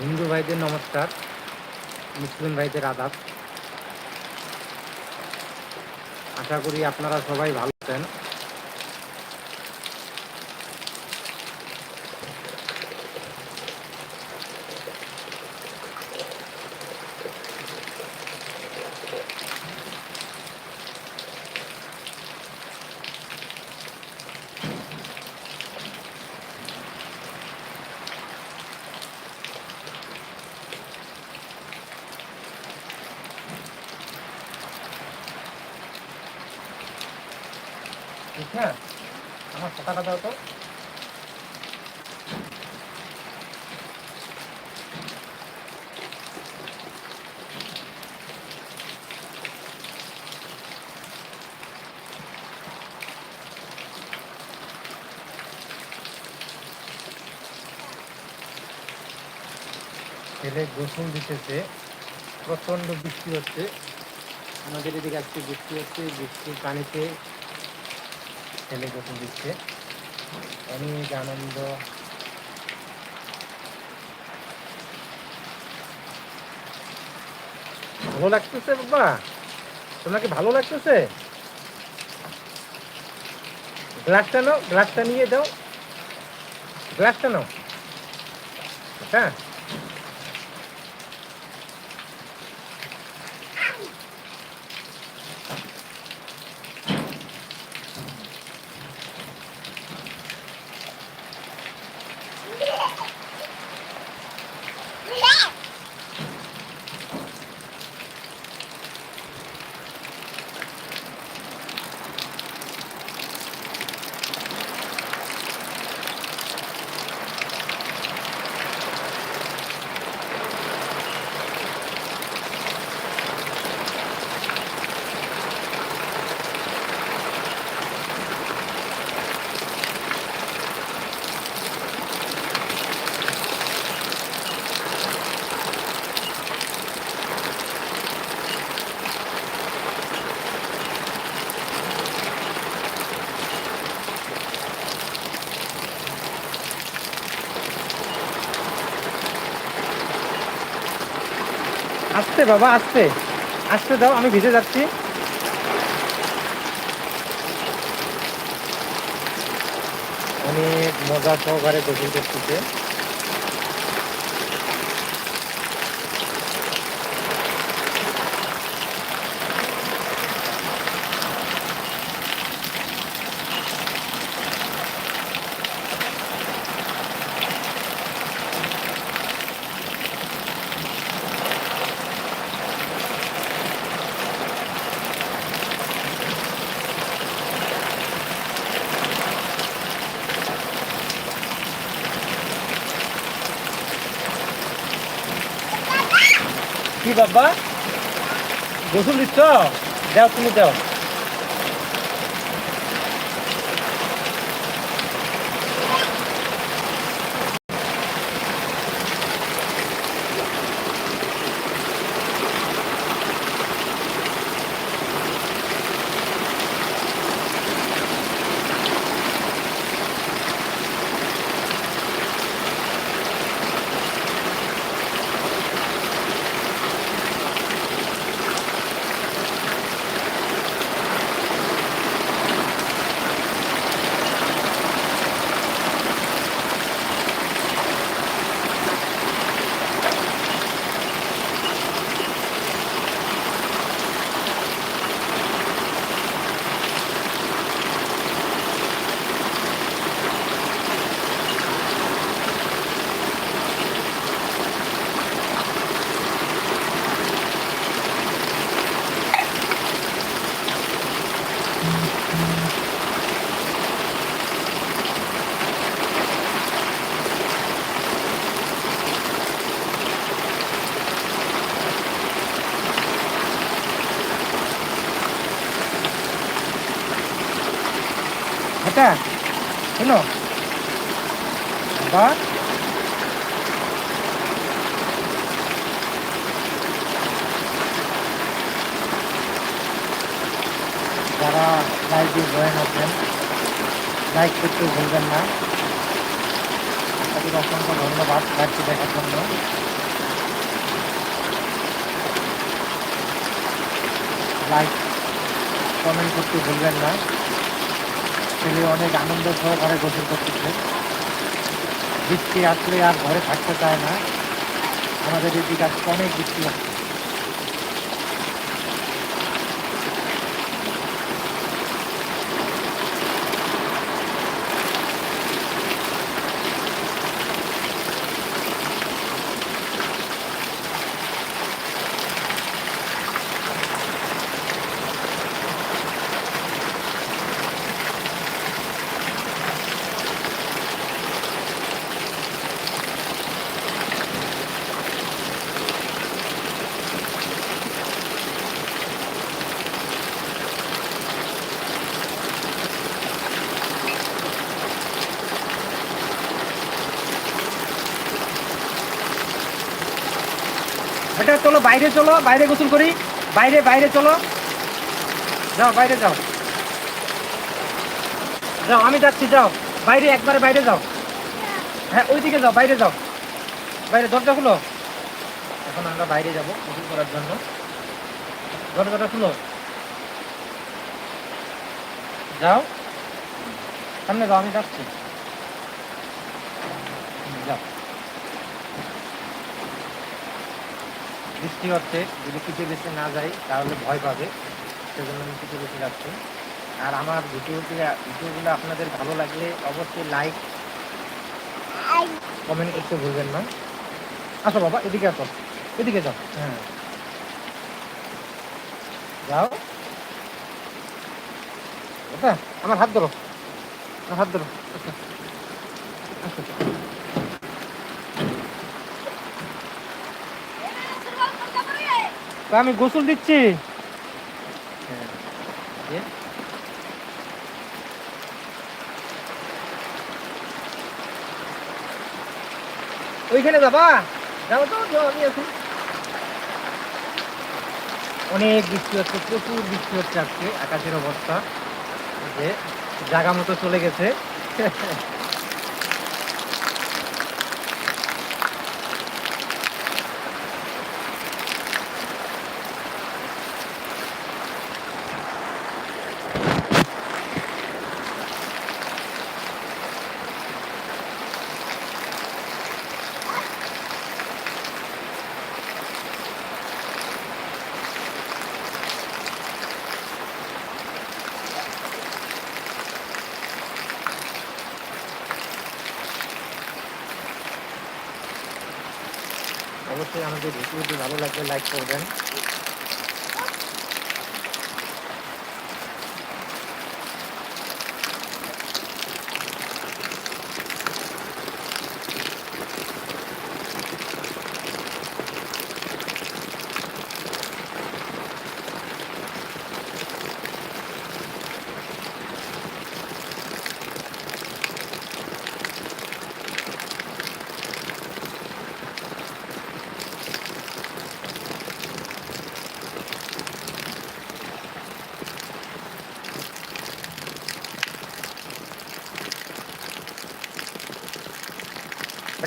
হিন্দু ভাইদের নমস্কার মুসলিম ভাইদের আদাব। আশা করি আপনারা সবাই ভালো আছেন। ঠিক না আমার কথাটা দাও তো। ছেলে গোসল দিতেছে, প্রচণ্ড বৃষ্টি হচ্ছে। আমাদের এদিকে আজকে বৃষ্টি হচ্ছে, বৃষ্টির পানিতে গোসল দিচ্ছে, অনেক আনন্দ। ভালো লাগতেছে বাবা? তোমাকে ভালো লাগতেছে? গ্লাসটা নাও, গ্লাসটা নিয়ে দাও গ্লাসটা নাও। হ্যাঁ? আসতে বাবা আসতে। আসতে দাও আমি ভিজে যাচ্ছি। অনেক মজা সহকারে বসে করতেছে। কি বাবা গোসল দিচ্ছ দাও তুমি দাও এটা শোনো বাবা যারা লাইভে জয়েন আছেন লাইক করতে ভুলবেন না আপনাদের অসংখ্য ধন্যবাদ লাইভটি দেখার জন্য। লাইক কমেন্ট করতে ভুলবেন না। ছেলে অনেক আনন্দ সহকারে গোসল করতেছে। বৃষ্টি আসলে আর ঘরে থাকতে চায় না। আমাদের এদিকে অনেক বৃষ্টি হচ্ছে। এটা চলো, বাইরে চলো, বাইরে গোসল করি। বাইরে বাইরে চলো। যাও, বাইরে যাও। যাও, আমি যাচ্ছি, যাও। বাইরে, একবারে বাইরে যাও। হ্যাঁ ওইদিকে যাও, বাইরে যাও। বাইরে, দরজা খুলো। এখন আমরা বাইরে যাব গোসল করার জন্য। দরজাটা খুলো। যাও। সামনে যাও, আমি যাচ্ছি হুম, যাও বৃষ্টি হচ্ছে, যদি কিছু বেশি না যাই, তাহলে ভয় পাবে। সেজন্য আমি কিছু বেশি যাচ্ছি। আর আমার ভিডিওটি ভিডিওগুলো আপনাদের ভালো লাগলে অবশ্যই লাইক কমেন্ট করতে ভুলবেন না। আসো বাবা, এদিকে আসো। এদিকে যাও। হ্যাঁ। যাও। আমার হাত ধরো। আমার হাত ধরো। আচ্ছা। আসো। আমি গোসল দিচ্ছি। ওইখানে যাবা? যাও তো আমি আছি। অনেক বৃষ্টি হচ্ছে, প্রচুর বৃষ্টি হচ্ছে আজকে, আকাশের অবস্থা। যে জায়গা মতো চলে গেছে। আমাদের ভিডিওটি ভালো লাগলে লাইক করবেন।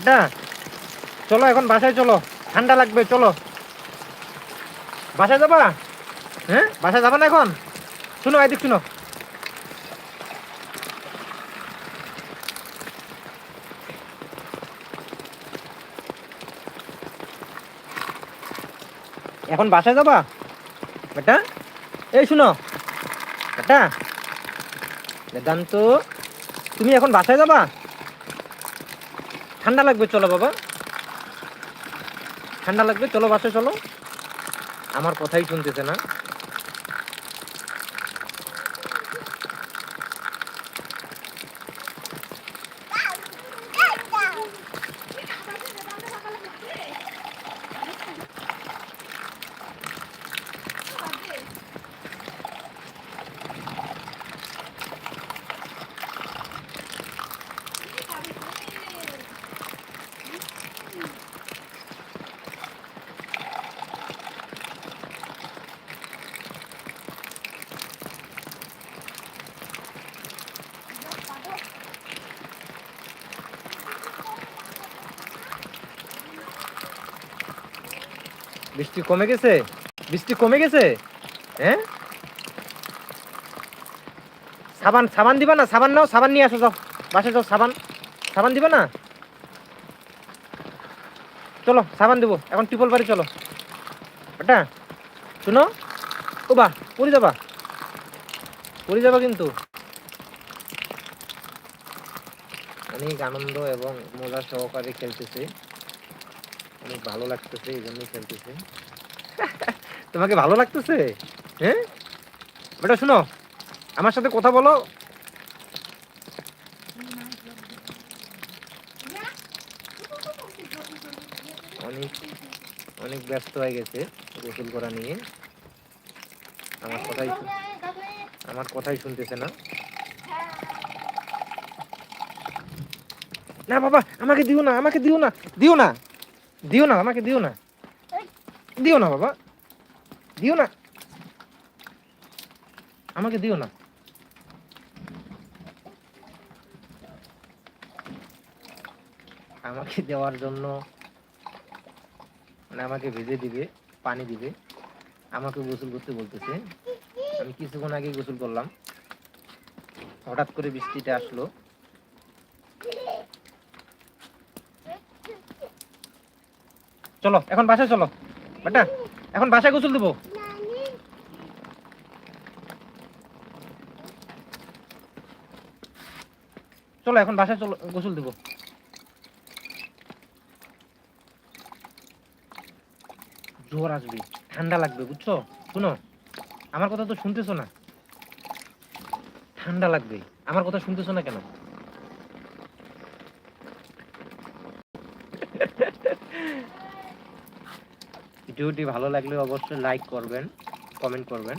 বেটা চলো এখন বাসায় চলো। ঠান্ডা লাগবে, চলো। বাসায় যাবা? হ্যাঁ? বাসায় যাবা না এখন? শুনো, এদিক শুনো। এখন বাসায় যাবা? বেটা? এই শুনো। বেটা? বেদান্ত, তুমি এখন বাসায় যাবা? ঠান্ডা লাগবে চলো বাবা। ঠান্ডা লাগবে চলো বাসে চলো। আমার কথাই শুনতেছে না। বৃষ্টি কমে গেছে? বৃষ্টি কমে গেছে? হ্যাঁ? সাবান সাবান দিবা না? সাবান নাও, সাবান নিয়ে আসো, যাও। বাসে যাও, সাবান। সাবান দিবা না? চলো, সাবান দেবো। এখন টিপল বাড়ি চলো। ওটা শুনো? ও বা, পড়ে যাবা। পড়ে যাবা কিন্তু। অনেক আনন্দ এবং মজা সহকারে খেলতেছে। অনেক ভালো লাগতেছে, এই জন্যই খেলতেছে। তোমাকে ভালো লাগতেছে? হ্যাঁ? বেটা, শুনো, আমার সাথে কথা বলো। অনেক অনেক ব্যস্ত হয়ে গেছে গোসল করা নিয়ে। আমার কথাই আমার কথাই শুনতেছে না। না, বাবা, আমাকে দিও না, আমাকে দিও না দিও না। দিও না, আমাকে দিও না। দিও না, বাবা। দিও না। আমাকে দিও না। আমাকে দেওয়ার জন্য মানে আমাকে ভেজে দিবে, পানি দিবে। আমাকে গোসল করতে বলতেছে। আমি কিছুক্ষণ আগে গোসল করলাম। হঠাৎ করে বৃষ্টিটা আসলো। চলো, এখন বাসায় চলো। বেটা, এখন বাসায় গোসল দেবো। চলো, এখন বাসায় চলো, গোসল দেবো। জ্বর আসবে, ঠান্ডা লাগবে, বুঝছ? শুনো, আমার কথা তো শুনতেছো না। ঠান্ডা লাগবে, আমার কথা শুনতেছো না কেন? ভিডিওটি ভালো লাগলে অবশ্যই লাইক করবেন কমেন্ট করবেন।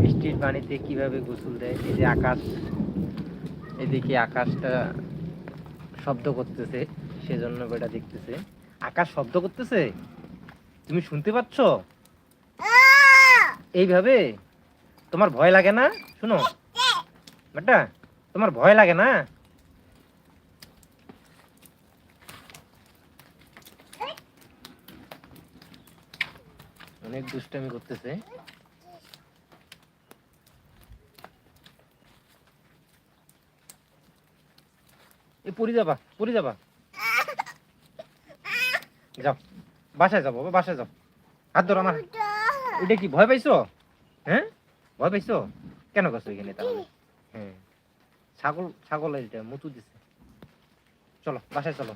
বৃষ্টির পানিতে কীভাবে গোসল দেয়? এই যে আকাশ, এদিকে আকাশটা শব্দ করতেছে, সেজন্য বেটা দেখতেছে। আকাশ শব্দ করতেছে? তুমি শুনতে পাচ্ছ? এইভাবে? তোমার ভয় লাগে না? শুনো। বেটা, তোমার ভয় লাগে না? অনেক দুষ্টামি করতেছে। এ পড়ে যাবা পড়ে যাবা। যাও। বাসায় যাব, বাসায় যাও হাত ধরো আমার। ওইটা কি ভয় পাইছো? হ্যাঁ? ভয় পাইছো? কেন করছ এখানে তাহলে? হ্যাঁ। ছাগল ছাগল এটা মুতু দিছে। চলো বাসায় চলো।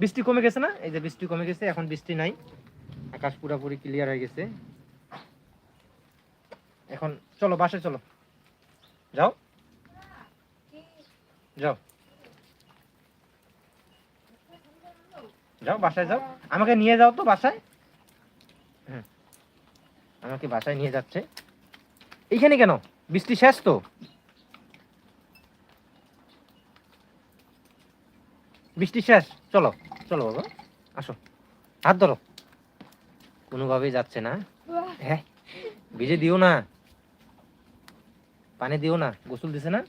বৃষ্টি কমে গেছে না? এই যে বৃষ্টি কমে গেছে এখন বৃষ্টি নাই। আকাশ পুরোপুরি ক্লিয়ার হয়ে গেছে। এখন চলো বাসায় চলো। যাও। যাও। যাও বাসায় যাও। আমাকে নিয়ে যাও তো বাসায়। হুম। আমাকে বাসায় নিয়ে যাচ্ছে। এইখানে কেন? বৃষ্টি শেষ তো? বৃষ্টি শেষ। চলো চলো বাবা। আসো। হাত ধরো। কোনোভাবেই যাচ্ছে না। হ্যাঁ। ভিজে দিও না। পানি দিও না। গোসল দিছে না?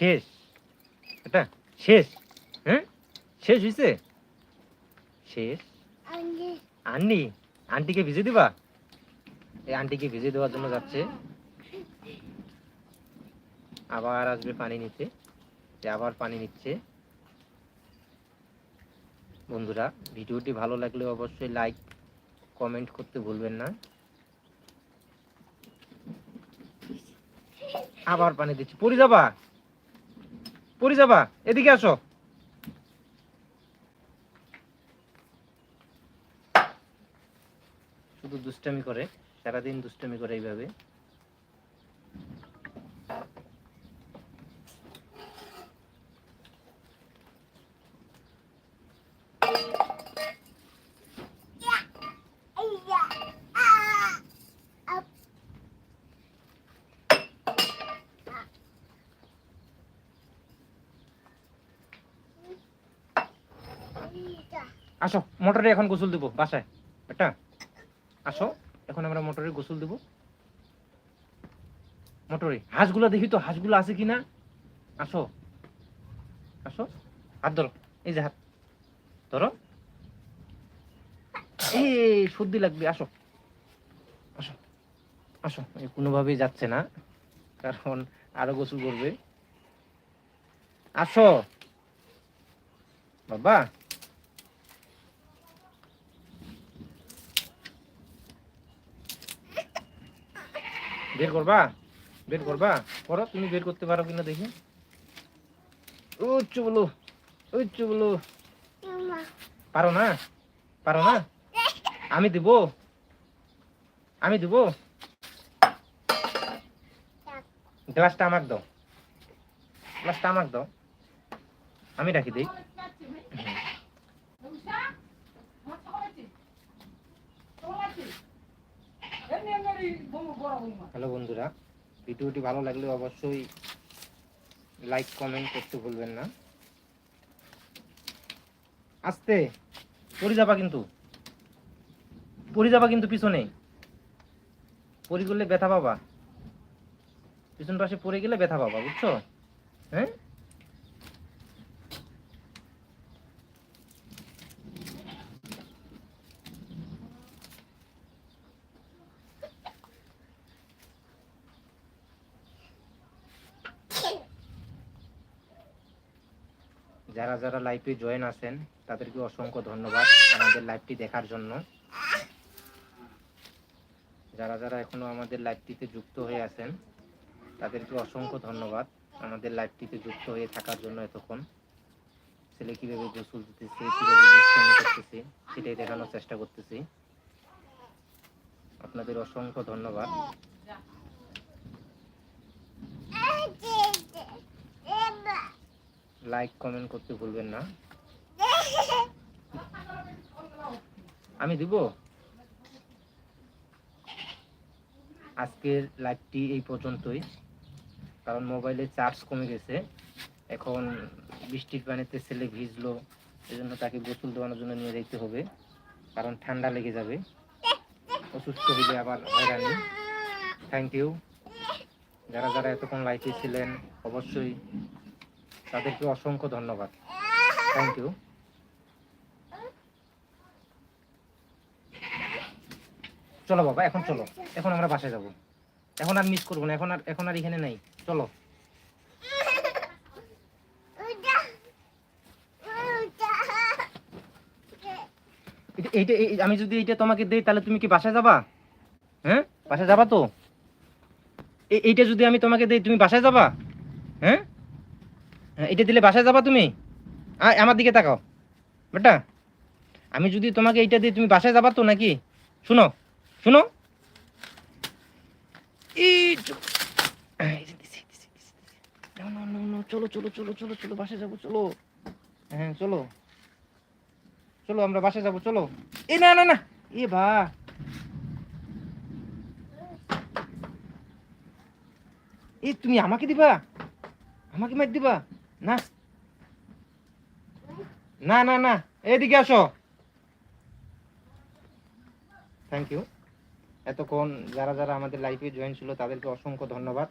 শেষ। এটা শেষ হ্যাঁ? শেষ হয়েছে শেষ. আন্টি। আন্টিকে ভিজে দিবা? এই আন্টিকে ভিজে দেওয়ার জন্য যাচ্ছে। আবার আসবে পানি নিতে। যে আবার পানি নিচ্ছে। বন্ধুরা ভিডিওটি ভালো লাগলে অবশ্যই লাইক কমেন্ট করতে ভুলবেন না। আবার পানি দিচ্ছি। পড়ে যাবা? পড়ে যাবা? এদিকে আসো। শুধু দুষ্টামি করে সারাদিন দুষ্টামি করে এইভাবে যা আসো, মোটরে এখন গোসল দিব, বাসায়। এটা আসো, এখন আমরা মোটরে গোসল দিব। মোটরে, হাঁসগুলো দেখি তো, হাঁসগুলো আছে কি না আসো আসো, হাত ধরো, এই যে হাত, ধরো। এই, সর্দি লাগবে, আসো। আসো আসো কোনোভাবেই যাচ্ছে না, কারণ আরও গোসল করবে। আসো। বাবা। বের করবা? বের করবা? করো তুমি বের করতে পারো কিনা দেখি। উচ্চ বলো উচ্চ বলো। পারো না? পারো না? আমি দিব। আমি দিব। গ্লাসটা আমাকে দাও। গ্লাসটা আমাকে দাও। আমি রাখি দিই। হ্যালো বন্ধুরা, ভিডিওটি ভালো লাগলে অবশ্যই লাইক কমেন্ট করতে ভুলবেন না। আস্তে, পড়ে যাবা কিন্তু। পড়ে যাবা কিন্তু পিছনে। পড়ে গেলে ব্যথা পাবা। পিছন পাশে পড়ে গেলে ব্যথা পাবা, বুঝছ? হ্যাঁ? যারা যারা লাইভে জয়েন আছেন, তাদেরকে অসংখ্য ধন্যবাদ আমাদের লাইভটি দেখার জন্য। যারা যারা এখনও আমাদের লাইভটিতে যুক্ত হয়ে আছেন, তাদেরকে অসংখ্য ধন্যবাদ আমাদের লাইভটিতে যুক্ত হয়ে থাকার জন্য এতক্ষণ। ছেলে কীভাবে গোসল দিতেছে, কীভাবে দুষ্টামি করতেছে, সেটাই দেখানোর চেষ্টা করতেছি। আপনাদের অসংখ্য ধন্যবাদ। লাইক কমেন্ট করতে ভুলবেন না। আমি দিব? আজকের লাইভটি এই পর্যন্তই। কারণ মোবাইলে চার্জ কমে গেছে। এখন বৃষ্টির পানিতে ছেলে ভিজলো, এজন্য তাকে গোসল দেওয়ানোর জন্য নিয়ে যেতে হবে। কারণ ঠান্ডা লেগে যাবে। অসুস্থ হইলে আবার হয়রানি। থ্যাংক ইউ যারা যারা এতক্ষণ লাইভে ছিলেন, অবশ্যই তাদেরকে অসংখ্য ধন্যবাদ। থ্যাংক ইউ চলো বাবা এখন চলো। এখন আমরা বাসায় যাব। এখন আর মিস করব না এখন আর এখন আর এখানে নাই। চলো। এইটা এই- আমি যদি এইটা তোমাকে দেই তাহলে তুমি কি বাসায় যাবা? হ্যাঁ? বাসায় যাবা তো? এইটা যদি আমি তোমাকে দেই তুমি বাসায় যাবা? হ্যাঁ, এটা দিলে বাসায় যাবা তুমি? আমার দিকে তাকাও। বেটা, আমি যদি তোমাকে এইটা দিই তুমি বাসায় যাবা তো নাকি? শুনো শুনো। চলো চলো চলো চলো চলো, বাসায় যাব, চলো। হ্যাঁ চলো। চলো, আমরা বাসায় যাব, চলো। এ, না না না, এ, বা। এ, তুমি আমাকে দিবা? আমাকে মার দিবা? না। না না না। এদিকে আসো। থ্যাংক ইউ এতক্ষণ যারা যারা আমাদের লাইফে জয়েন ছিল, তাদেরকে অসংখ্য ধন্যবাদ।